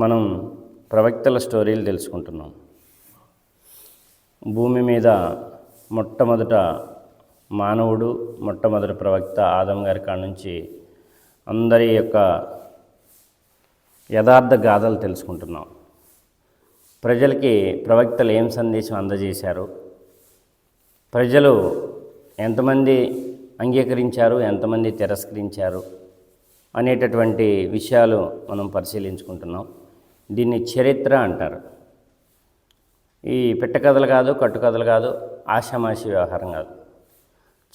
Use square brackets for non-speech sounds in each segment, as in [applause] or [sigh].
మనం ప్రవక్తల స్టోరీలు తెలుసుకుంటున్నాం. భూమి మీద మొట్టమొదట మానవుడు మొట్టమొదటి ప్రవక్త ఆదం గారి కాడ నుంచి అందరి యొక్క యథార్థ గాథలు తెలుసుకుంటున్నాం. ప్రజలకి ప్రవక్తలు ఏం సందేశం అందజేశారు? ప్రజలు ఎంతమంది అంగీకరించారు? ఎంతమంది తిరస్కరించారు? అనేటటువంటి విషయాలు మనం పరిశీలించుకుంటున్నాం. దీన్ని చరిత్ర అంటారు. ఈ పిట్టకథలు కాదు కట్టుకథలు కాదు ఆషామాషి వ్యవహారం కాదు.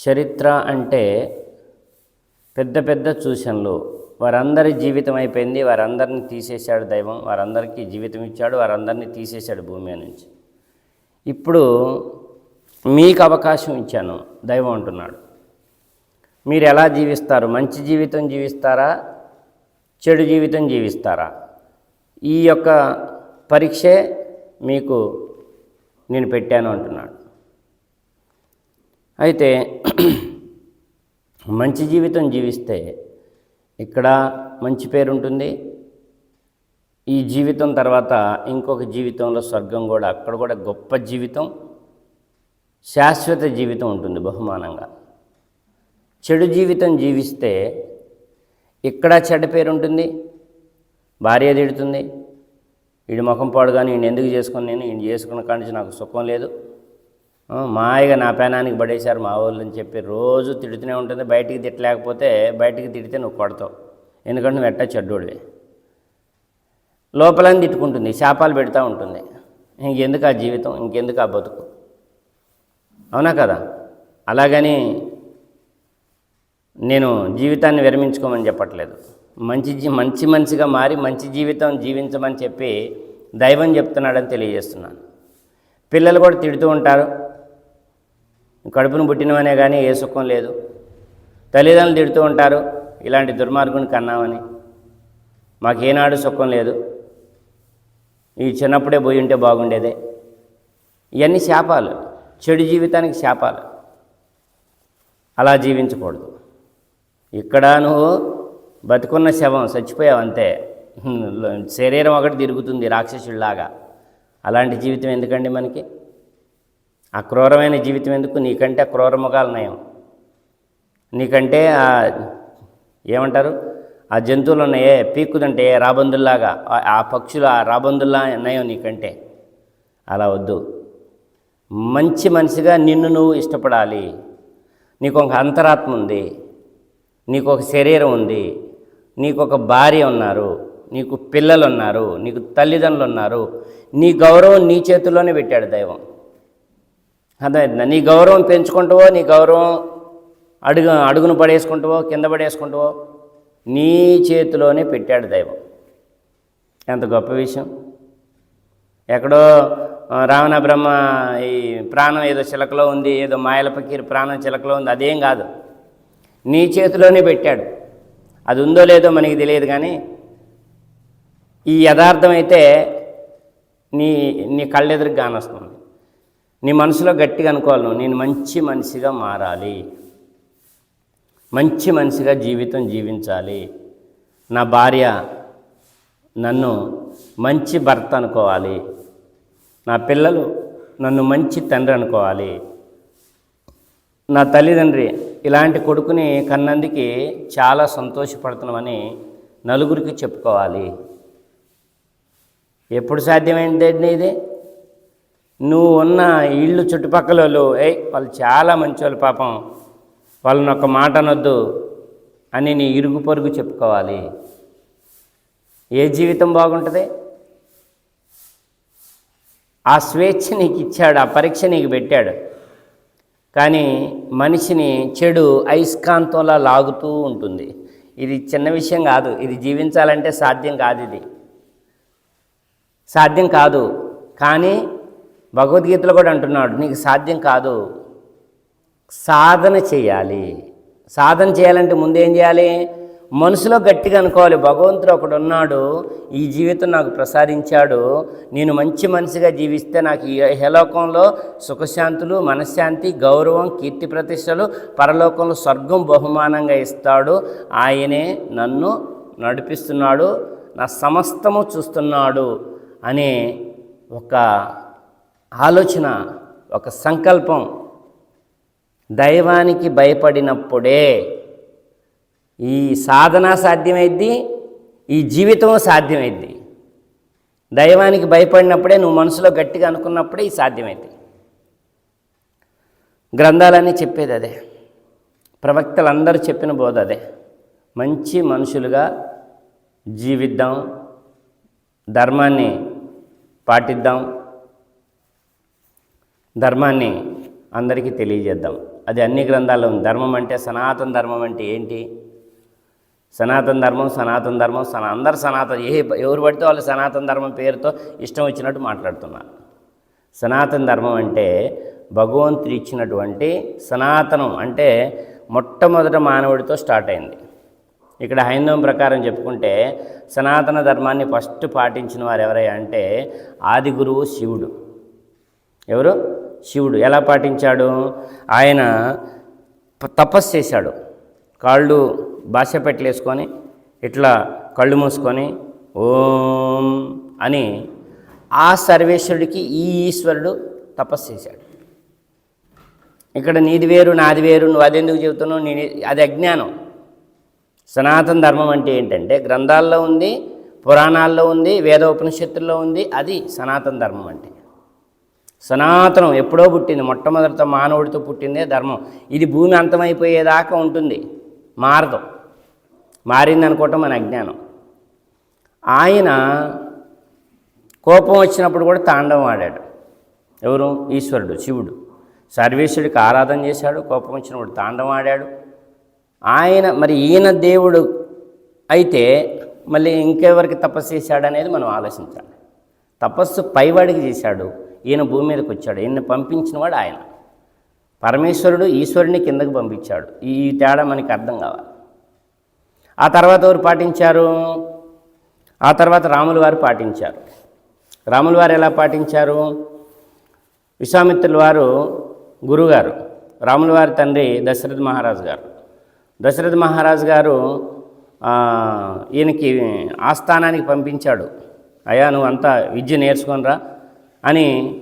చరిత్ర అంటే పెద్ద పెద్ద సూచనలు వారందరి జీవితం అయిపోయింది వారందరిని తీసేశాడు దైవం వారందరికీ జీవితం ఇచ్చాడు వారందరినీ తీసేశాడు భూమి నుంచి. ఇప్పుడు మీకు అవకాశం ఇచ్చాను దైవం అంటున్నాడు. మీరు ఎలా జీవిస్తారు? మంచి జీవితం జీవిస్తారా? చెడు జీవితం జీవిస్తారా? ఈ యొక్క పరీక్షే మీకు నేను పెట్టాను అంటున్నాడు. అయితే [clears throat] మంచి జీవితం జీవిస్తే ఇక్కడ మంచి పేరు ఉంటుంది. ఈ జీవితం తర్వాత ఇంకొక జీవితంలో స్వర్గం కూడా అక్కడ కూడా గొప్ప జీవితం శాశ్వత జీవితం ఉంటుంది బహుమానంగా. చెడు జీవితం జీవిస్తే ఇక్కడ చెడ్డ పేరు ఉంటుంది భార్య తిడుతుంది. వీడి ముఖం పాడుగాని ఈయన ఎందుకు చేసుకుని నేను? ఈయన చేసుకున్న కాడి నుంచి నాకు సుఖం లేదు. మాయగా నా పేనానికి పడేశారు మా వాళ్ళు అని చెప్పి రోజు తిడుతూనే ఉంటుంది. బయటికి తిట్టలేకపోతే బయటికి తిడితే నువ్వు కొడతావు. ఎందుకంటే నువ్వు ఎట్టా చెడ్డోడివే. లోపలని తిట్టుకుంటుంది. శాపాలు పెడతా ఉంటుంది. ఇంకెందుకు ఆ జీవితం? ఇంకెందుకు ఆ బతుకు? అవునా కదా? అలాగని నేను జీవితాన్ని విరమించుకోమని చెప్పట్లేదు. మంచి మంచి మనిషిగా మారి మంచి జీవితం జీవించమని చెప్పి దైవం చెప్తున్నాడని తెలియజేస్తున్నాను. పిల్లలు కూడా తిడుతూ ఉంటారు. కడుపును పుట్టినవనే కానీ ఏ సుఖం లేదు. తల్లిదండ్రులు తిడుతూ ఉంటారు. ఇలాంటి దుర్మార్గుని కన్నామని. మాకేనాడు సుఖం లేదు. ఈ చిన్నప్పుడే పోయి ఉంటే బాగుండేదే. ఇవన్నీ శాపాలు. చెడు జీవితానికి శాపాలు. అలా జీవించకూడదు. ఇక్కడ నువ్వు బతుకున్న శవం చచ్చిపోయావు అంతే. శరీరం ఒకటి తిరుగుతుంది రాక్షసుడిలాగా అలాంటి జీవితం ఎందుకండి మనకి? ఆ క్రూరమైన జీవితం ఎందుకు? నీకంటే ఆ క్రూర నయం. నీకంటే ఆ ఏమంటారు? ఆ జంతువులు ఉన్నాయే పీక్కుదంటే రాబందుల్లాగా. ఆ- ఆ పక్షులు ఆ రాబందుల్లా నయం నీకంటే. అలా వద్దు. మంచి మనిషిగా నిన్ను నువ్వు ఇష్టపడాలి. నీకు ఒక అంతరాత్మ ఉంది. నీకు ఒక శరీరం ఉంది. నీకు ఒక భార్య ఉన్నారు నీకు పిల్లలు ఉన్నారు నీకు తల్లిదండ్రులు ఉన్నారు నీ గౌరవం నీ చేతుల్లోనే పెట్టాడు దైవం. అర్థమైందా? నీ గౌరవం పెంచుకుంటావో నీ గౌరవం అడుగు అడుగును పడేసుకుంటావో కింద పడేసుకుంటావో నీ చేతిలోనే పెట్టాడు దైవం. ఎంత గొప్ప విషయం. ఎక్కడో రావణ బ్రహ్మ ఈ ప్రాణం ఏదో చిలకలో ఉంది ఏదో మాయల పకీర్ ప్రాణం చిలకలో ఉంది అదేం కాదు. నీ చేతిలోనే పెట్టాడు. అది ఉందో లేదో మనకి తెలియదు కానీ ఈ యథార్థమైతే నీ నీ కళ్ళెదురుగా కానొస్తుంది నీ మనసులో గట్టిగా అనుకోవాలి నువ్వు, నేను మంచి మనిషిగా మారాలి. మంచి మనిషిగా జీవితం జీవించాలి. నా భార్య నన్ను మంచి భర్త అనుకోవాలి. నా పిల్లలు నన్ను మంచి తండ్రి అనుకోవాలి. నా తల్లిదండ్రి ఇలాంటి కొడుకుని కన్నందుకి చాలా సంతోషపడుతున్నామని నలుగురికి చెప్పుకోవాలి. ఎప్పుడు సాధ్యమైందండి ఇది? నువ్వు ఉన్న ఇళ్ళు చుట్టుపక్కల వాళ్ళు ఏ వాళ్ళు చాలా మంచి పాపం. వాళ్ళని ఒక మాట అనొద్దు అని నీ ఇరుగు పొరుగు చెప్పుకోవాలి. ఏ జీవితం బాగుంటుంది? ఆ స్వేచ్ఛ నీకు ఇచ్చాడు ఆ పరీక్ష నీకు పెట్టాడు. కానీ మనిషిని చెడు అయస్కాంతంలా లాగుతూ ఉంటుంది. ఇది చిన్న విషయం కాదు. ఇది జీవించాలంటే సాధ్యం కాదు ఇది. సాధ్యం కాదు. కానీ భగవద్గీతలో కూడా అంటున్నాడు నీకు సాధ్యం కాదు. సాధన చేయాలి. సాధన చేయాలంటే ముందేం చేయాలి? మనసులో గట్టిగా అనుకోవాలి. భగవంతుడు ఒకడు ఉన్నాడు. ఈ జీవితం నాకు ప్రసాదించాడు. నేను మంచి మనిషిగా జీవిస్తే నాకు ఈ హలోకంలో సుఖశాంతులు మనశ్శాంతి గౌరవం కీర్తి ప్రతిష్టలు పరలోకంలో స్వర్గం బహుమానంగా ఇస్తాడు. ఆయనే నన్ను నడిపిస్తున్నాడు. నా సమస్తము చూస్తున్నాడు అనే ఒక ఆలోచన ఒక సంకల్పం దైవానికి భయపడినప్పుడే ఈ సాధన సాధ్యమైద్ది ఈ జీవితం సాధ్యమైద్ది. దైవానికి భయపడినప్పుడే నువ్వు మనసులో గట్టిగా అనుకున్నప్పుడే ఇది సాధ్యమైంది గ్రంథాలన్నీ చెప్పేది అదే. ప్రవక్తలందరూ చెప్పిన బోధ అదే. మంచి మనుషులుగా జీవిద్దాం ధర్మాన్ని పాటిద్దాం ధర్మాన్ని అందరికీ తెలియజేద్దాం. అది అన్ని గ్రంథాల్లో ఉంది. ధర్మం అంటే సనాతన ధర్మం అంటే ఏంటి? సనాతన ధర్మం సనాతన ధర్మం సనా అందరు సనాతన ఏ ఎవరు పడితే వాళ్ళు సనాతన ధర్మం పేరుతో ఇష్టం వచ్చినట్టు మాట్లాడుతున్నారు సనాతన ధర్మం అంటే భగవంతుడు ఇచ్చినటువంటి సనాతనం అంటే మొట్టమొదట మానవుడితో స్టార్ట్ అయింది. ఇక్కడ హైందవం ప్రకారం చెప్పుకుంటే సనాతన ధర్మాన్ని ఫస్ట్ పాటించిన వారు ఎవరయ్యా అంటే ఆది గురువు శివుడు. ఎవరు? శివుడు. ఎలా పాటించాడు? ఆయన తపస్సు చేశాడు. కాళ్ళు భాష పెట్టలేసుకొని ఇట్లా కళ్ళు మూసుకొని ఓం అని ఆ సర్వేశ్వరుడికి ఈ ఈశ్వరుడు తపస్సు చేశాడు. ఇక్కడ నీది వేరు నాది వేరు నువ్వు అదెందుకు చెబుతున్నావు? నేను అది అజ్ఞానం. సనాతన ధర్మం అంటే ఏంటంటే గ్రంథాల్లో ఉంది పురాణాల్లో ఉంది వేద ఉపనిషత్తుల్లో ఉంది అది సనాతన ధర్మం అంటే. సనాతనం ఎప్పుడో పుట్టింది మొట్టమొదటితో మానవుడితో పుట్టిందే ధర్మం. ఇది భూమి అంతమైపోయేదాకా ఉంటుంది మారదు. మారింది అనుకోవటం మన అజ్ఞానం. ఆయన కోపం వచ్చినప్పుడు కూడా తాండవం ఆడాడు. ఎవరు? ఈశ్వరుడు శివుడు. సర్వేశ్వరుడికి ఆరాధన చేశాడు కోపం వచ్చినప్పుడు తాండవం ఆడాడు. ఆయన మరి ఈయన దేవుడు అయితే మళ్ళీ ఇంకెవరికి తపస్సు చేశాడు అనేది మనం ఆలోచించాలి. తపస్సు పైవాడికి చేశాడు ఈయన భూమి మీదకి వచ్చాడు ఈయన పంపించినవాడు ఆయన. పరమేశ్వరుడు ఈశ్వరుని కిందకు పంపించాడు. ఈ తేడా మనకి అర్థం కావాలి. ఆ తర్వాత ఎవరు పాటించారు? ఆ తర్వాత రాముల వారు పాటించారు. రాముల వారు ఎలా పాటించారు? విశ్వామిత్రుల వారు గురుగారు. రాముల వారి తండ్రి దశరథ మహారాజు గారు. దశరథ మహారాజు గారు ఈయనకి ఆస్థానానికి పంపించాడు. అయ్యా నువ్వు అంతా విద్య నేర్చుకొనిరా అని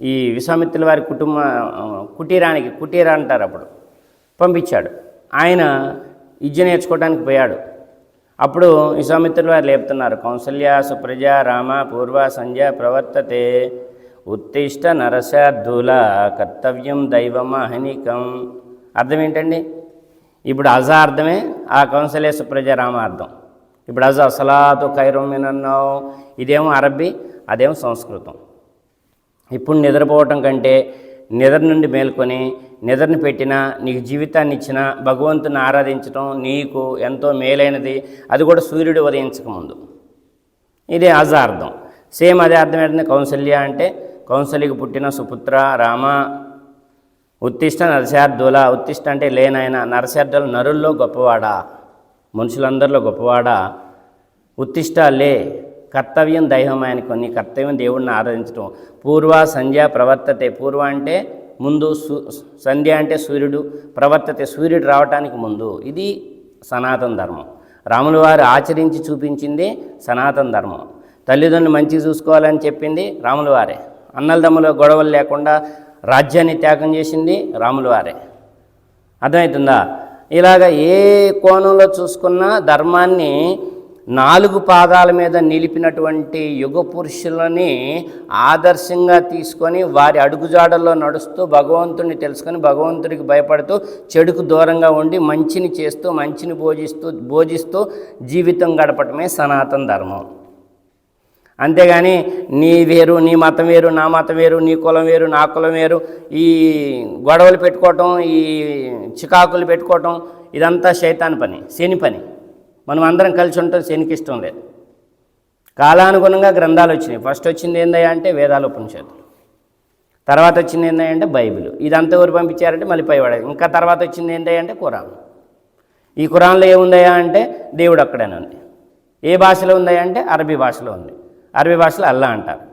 ఈ విశ్వామిత్రుల వారి కుటుంబ కుటీరానికి కుటీర అంటారు అప్పుడు. పంపించాడు. ఆయన విద్య నేర్చుకోవడానికి పోయాడు. అప్పుడు విశ్వామిత్రులు వారు లేపుతున్నారు. కౌసల్య సుప్రజ రామ పూర్వ సంధ్య ప్రవర్తతే ఉత్తిష్ట నరసార్థుల కర్తవ్యం దైవం హనికం అర్థం ఏంటండి? ఇప్పుడు అజ అర్థమే ఆ కౌసల్య సుప్రజ రామ అర్థం. ఇప్పుడు అజ అసలాతో కైరమ్యనన్నావు ఇదేమో అరబ్బీ అదేమో సంస్కృతం. ఇప్పుడు నిద్రపోవటం కంటే నిద్ర నుండి మేల్కొని నిద్రని పెట్టిన నీకు జీవితాన్ని ఇచ్చిన భగవంతుని ఆరాధించడం నీకు ఎంతో మేలైనది. అది కూడా సూర్యుడు ఉదయించకముందు ఇది ఇదే అర్థం సేమ్ అదే అర్థం ఏంటంటే కౌసల్య అంటే కౌన్సలికి పుట్టిన సుపుత్ర రామ ఉత్తిష్ట నరశార్థుల ఉత్తిష్ట అంటే లేనాయన నరశార్థుల నరుల్లో గొప్పవాడా? మనుషులందరిలో గొప్పవాడా? ఉత్తిష్ట లే. కర్తవ్యం దైవమాయనికి నీ కర్తవ్యం దేవుడిని ఆరాధించడం పూర్వ సంధ్య ప్రవర్తతే. పూర్వ అంటే ముందు సు సంధ్య అంటే సూర్యుడు ప్రవర్తతే సూర్యుడు రావటానికి ముందు. ఇది సనాతన ధర్మం. రాముల వారు ఆచరించి చూపించింది సనాతన ధర్మం. తల్లిదండ్రులు మంచిగా చూసుకోవాలని చెప్పింది రాముల వారే. అన్నలదమ్ముల గొడవలు లేకుండా రాజ్యాన్ని త్యాగం చేసింది రాముల వారే. అర్థమవుతుందా? ఇలాగ ఏ కోణంలో చూసుకున్నా ధర్మాన్ని నాలుగు పాదాల మీద నిలిపినటువంటి యుగ పురుషులని ఆదర్శంగా తీసుకొని వారి అడుగుజాడల్లో నడుస్తూ భగవంతుడిని తెలుసుకొని భగవంతుడికి భయపడుతూ చెడుకు దూరంగా ఉండి మంచిని చేస్తూ మంచిని భోజిస్తూ భోజిస్తూ జీవితం గడపటమే సనాతన ధర్మం. అంతేగాని నీ వేరు నీ మతం వేరు నా మతం వేరు నీ కులం వేరు నా కులం వేరు ఈ గొడవలు పెట్టుకోవటం ఈ చికాకులు పెట్టుకోవటం ఇదంతా శైతాన్ పని శని పని. మనం అందరం కలిసి ఉంటాం శనికి ఇష్టం లేదు. కాలానుగుణంగా గ్రంథాలు వచ్చినాయి. ఫస్ట్ వచ్చింది ఏందయ్యా అంటే వేదాలు ఉపనిషత్తులు తర్వాత వచ్చింది ఏందయ్యా అంటే బైబిల్. ఇదంతా ఎవరు పంపించారంటే మళ్ళీ పైవాడ. ఇంకా తర్వాత వచ్చింది ఏందయ్యా అంటే ఖురాన్. ఈ ఖురాన్లో ఏముందయ్యా అంటే దేవుడు అక్కడనే ఉంది. ఏ భాషలో ఉందయ్యా అంటే అరబీ భాషలో ఉంది. అరబీ భాషలో అల్లా అంటారు.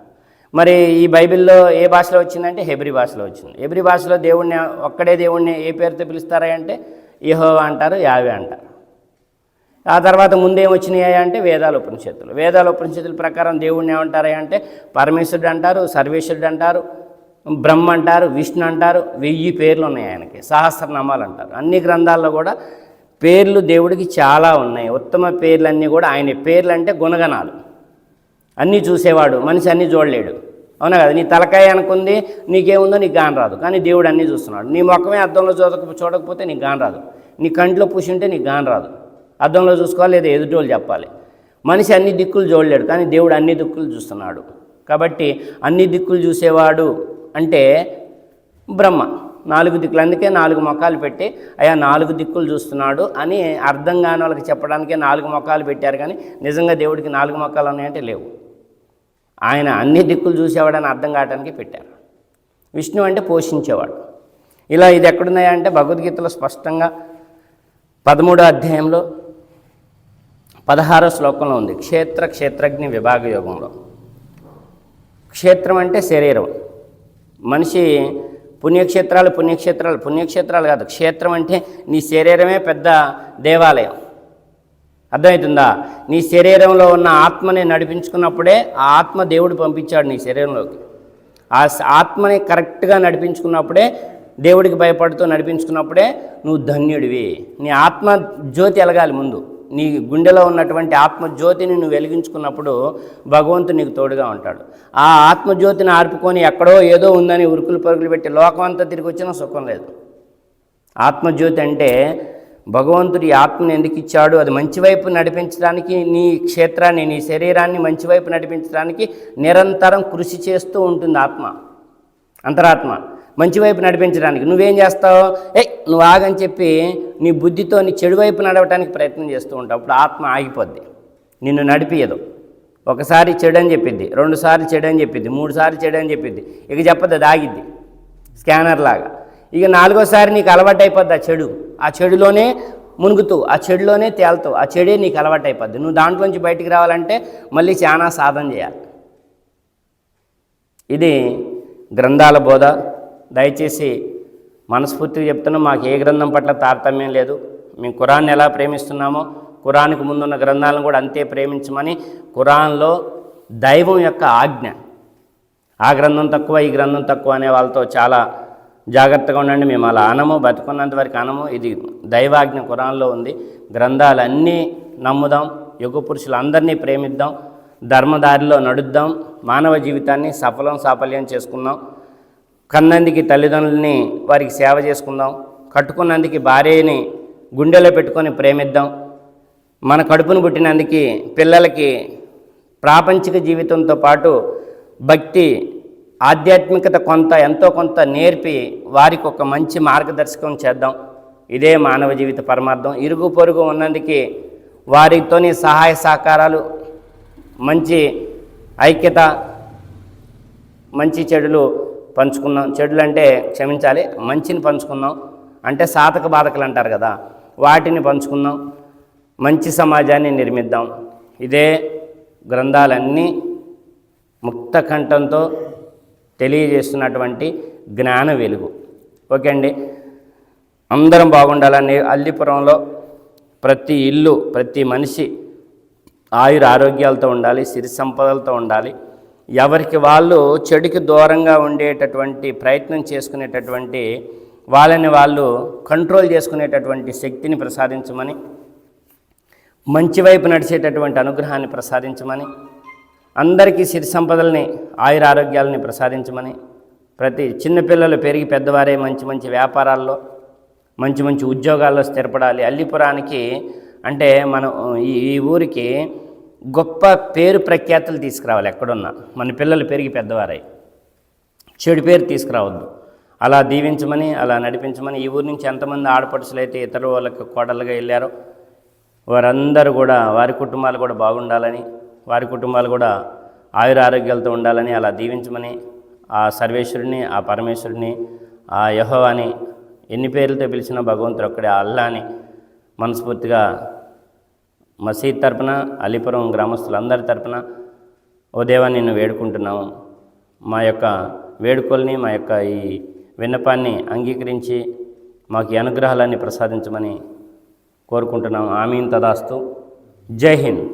మరి ఈ బైబిల్లో ఏ భాషలో వచ్చిందంటే హెబ్రి భాషలో వచ్చింది. హెబ్రి భాషలో దేవుణ్ణి ఒక్కడే దేవుణ్ణి ఏ పేరుతో పిలుస్తారా అంటే యెహోవా అంటారు యావే అంటారు. ఆ తర్వాత ముందేం వచ్చినాయి అంటే వేదాల ఉపనిషత్తులు వేదాల ఉపనిషత్తుల ప్రకారం దేవుడిని ఏమంటారు అంటే పరమేశ్వరుడు అంటారు సర్వేశ్వరుడు అంటారు బ్రహ్మ అంటారు విష్ణు అంటారు వెయ్యి పేర్లు ఉన్నాయి ఆయనకి. సహస్రనామాలు అంటారు అన్ని గ్రంథాల్లో కూడా పేర్లు దేవుడికి చాలా ఉన్నాయి. ఉత్తమ పేర్లు అన్నీ కూడా ఆయన పేర్లు అంటే గుణగణాలు. అన్నీ చూసేవాడు. మనిషి అన్నీ చూడలేడు. అవునా కదా? నీ తలకాయ అనుకుంది నీకేముందో నీకు గాని రాదు. కానీ దేవుడు అన్నీ చూస్తున్నాడు. నీ ముఖమే అద్దంలో చూడక చూడకపోతే నీకు గాని రాదు. నీ కంట్లో పూసి ఉంటే నీకు గాని రాదు. అర్థంలో చూసుకోవాలి లేదా ఎదుటోళ్ళు చెప్పాలి. మనిషి అన్ని దిక్కులు చూడలేడు కానీ దేవుడు అన్ని దిక్కులు చూస్తున్నాడు. కాబట్టి అన్ని దిక్కులు చూసేవాడు అంటే బ్రహ్మ. నాలుగు దిక్కులు అందుకే నాలుగు మొక్కలు పెట్టి అయ్యా నాలుగు దిక్కులు చూస్తున్నాడు అని అర్థం కాని వాళ్ళకి చెప్పడానికే నాలుగు మొక్కలు పెట్టారు కానీ నిజంగా దేవుడికి నాలుగు మొక్కలు ఉన్నాయంటే లేవు. ఆయన అన్ని దిక్కులు చూసేవాడని అర్థం కావడానికి పెట్టారు. విష్ణు అంటే పోషించేవాడు. ఇలా ఇది ఎక్కడున్నాయా అంటే భగవద్గీతలో స్పష్టంగా పదమూడో అధ్యాయంలో పదహారో శ్లోకంలో ఉంది. క్షేత్ర క్షేత్రజ్ఞ విభాగ యోగంలో క్షేత్రం అంటే శరీరం. మనిషి పుణ్యక్షేత్రాలు పుణ్యక్షేత్రాలు పుణ్యక్షేత్రాలు కాదు. క్షేత్రం అంటే నీ శరీరమే పెద్ద దేవాలయం. అర్థమవుతుందా? నీ శరీరంలో ఉన్న ఆత్మని నడిపించుకున్నప్పుడే ఆ ఆత్మ దేవుడు పంపించాడు నీ శరీరంలోకి. ఆ ఆత్మని కరెక్ట్గా నడిపించుకున్నప్పుడే దేవుడికి భయపడుతూ నడిపించుకున్నప్పుడే నువ్వు ధన్యుడివి. నీ ఆత్మ జ్యోతి ఎలగాలి ముందు. నీ గుండెలో ఉన్నటువంటి ఆత్మజ్యోతిని నువ్వు వెలిగించుకున్నప్పుడు భగవంతుడు నీకు తోడుగా ఉంటాడు. ఆ ఆత్మజ్యోతిని ఆర్పుకొని ఎక్కడో ఏదో ఉందని ఉరుకులు పరుగులు పెట్టి లోకం అంతా తిరిగి వచ్చినా సుఖం లేదు. ఆత్మజ్యోతి అంటే భగవంతుడు ఈ ఆత్మను ఎందుకు ఇచ్చాడు? అది మంచి వైపు నడిపించడానికి నీ క్షేత్రాన్ని నీ శరీరాన్ని మంచి వైపు నడిపించడానికి నిరంతరం కృషి చేస్తూ ఉంటుంది ఆత్మ అంతరాత్మ. మంచి వైపు నడిపించడానికి. నువ్వేం చేస్తావు? ఏ నువ్వు ఆగని చెప్పి నీ బుద్ధితో నీ చెడు వైపు నడవటానికి ప్రయత్నం చేస్తూ ఉంటావు. అప్పుడు ఆత్మ ఆగిపోద్ది. నిన్ను నడిపియదు. ఒకసారి చెడు అని చెప్పిద్ది రెండుసార్లు చెడు అని చెప్పిద్ది మూడుసార్లు చెడు అని చెప్పిద్ది. ఇక చెప్పద్దు అది ఆగిద్ది. స్కానర్ లాగా. ఇక నాలుగోసారి నీకు అలవాటు అయిపోద్ది ఆ చెడు. ఆ చెడులోనే మునుగుతూ ఆ చెడులోనే తేలుతావు ఆ చెడే నీకు అలవాటు అయిపోద్ది నువ్వు దాంట్లోంచి బయటికి రావాలంటే మళ్ళీ చాలా సాధన చేయాలి. ఇది గ్రంథాల బోధ. దయచేసి మనస్ఫూర్తిగా చెప్తున్నాం మాకు ఏ గ్రంథం పట్ల తారతమ్యం లేదు. మేము ఖురాన్ని ఎలా ప్రేమిస్తున్నామో కురాన్కు ముందున్న గ్రంథాలను కూడా అంతే ప్రేమించమని ఖురాన్లో దైవం యొక్క ఆజ్ఞ. ఆ గ్రంథం తక్కువ ఈ గ్రంథం తక్కువ అనే వాళ్ళతో చాలా జాగ్రత్తగా ఉండండి. మేము అలా అనము బతుకున్నంత వరకు అనము. ఇది దైవాజ్ఞ కురాన్లో ఉంది. గ్రంథాలన్నీ నమ్ముదాం యుగ పురుషులందరినీ ప్రేమిద్దాం ధర్మదారిలో నడుద్దాం మానవ జీవితాన్ని సఫలం సాఫల్యం చేసుకుందాం. కన్నందుకి తల్లిదండ్రులని వారికి సేవ చేసుకుందాం. కట్టుకున్నందుకు భార్యని గుండెలో పెట్టుకొని ప్రేమిద్దాం. మన కడుపును పుట్టినందుకు పిల్లలకి ప్రాపంచిక జీవితంతో పాటు భక్తి ఆధ్యాత్మికత కొంత ఎంతో కొంత నేర్పి వారికి ఒక మంచి మార్గదర్శకం చేద్దాం. ఇదే మానవ జీవిత పరమార్థం. ఇరుగు పొరుగు ఉన్నందుకు వారితోని సహాయ సహకారాలు మంచి ఐక్యత మంచి చెడులు పంచుకున్నాం. చెడులు అంటే క్షమించాలి మంచిని పంచుకున్నాం. అంటే సాధక బాధకులు అంటారు కదా వాటిని పంచుకుందాం మంచి సమాజాన్ని నిర్మిద్దాం. ఇదే గ్రంథాలన్నీ ముక్త కంఠంతో తెలియజేస్తున్నటువంటి జ్ఞాన వెలుగు. ఓకే అండి. అందరం బాగుండాలని అల్లిపురంలో ప్రతి ఇల్లు ప్రతి మనిషి ఆయుర ఆరోగ్యాలతో ఉండాలి సిరి సంపదలతో ఉండాలి. ఎవరికి వాళ్ళు చెడుకి దూరంగా ఉండేటటువంటి ప్రయత్నం చేసుకునేటటువంటి వాళ్ళని వాళ్ళు కంట్రోల్ చేసుకునేటటువంటి శక్తిని ప్రసాదించమని మంచి వైపు నడిచేటటువంటి అనుగ్రహాన్ని ప్రసాదించమని అందరికీ సిరి సంపదల్ని ఆయుర ఆరోగ్యాలని ప్రసాదించమని ప్రతి చిన్నపిల్లలు పెరిగి పెద్దవారే మంచి మంచి వ్యాపారాల్లో మంచి మంచి ఉద్యోగాల్లో స్థిరపడాలి. అల్లిపురానికి అంటే మనం ఈ ఈ ఊరికి గొప్ప పేరు ప్రఖ్యాతులు తీసుకురావాలి ఎక్కడున్నా. మన పిల్లలు పెరిగి పెద్దవారై. చెడు పేరు తీసుకురావద్దు. అలా దీవించమని అలా నడిపించమని ఈ ఊరి నుంచి ఎంతమంది ఆడపడుచులు అయితే ఇతర వాళ్ళకి కోడలుగా వెళ్ళారో వారందరూ కూడా వారి కుటుంబాలు కూడా బాగుండాలని వారి కుటుంబాలు కూడా ఆయుర ఆరోగ్యాలతో ఉండాలని అలా దీవించమని ఆ సర్వేశ్వరుని ఆ పరమేశ్వరుని ఆ యహోవాని ఎన్ని పేర్లతో పిలిచిన భగవంతుడు ఒక్కడే అల్లా అని మనస్ఫూర్తిగా మసీద్ తరపున అలీపురం గ్రామస్తులందరి తరపున ఓ దేవా నిన్ను వేడుకుంటున్నాము. మా యొక్క వేడుకల్ని మా యొక్క ఈ విన్నపాన్ని అంగీకరించి మాకు ఈ అనుగ్రహాలన్నీ ప్రసాదించమని కోరుకుంటున్నాము. ఆమీన్ తదాస్తు. జై హింద్.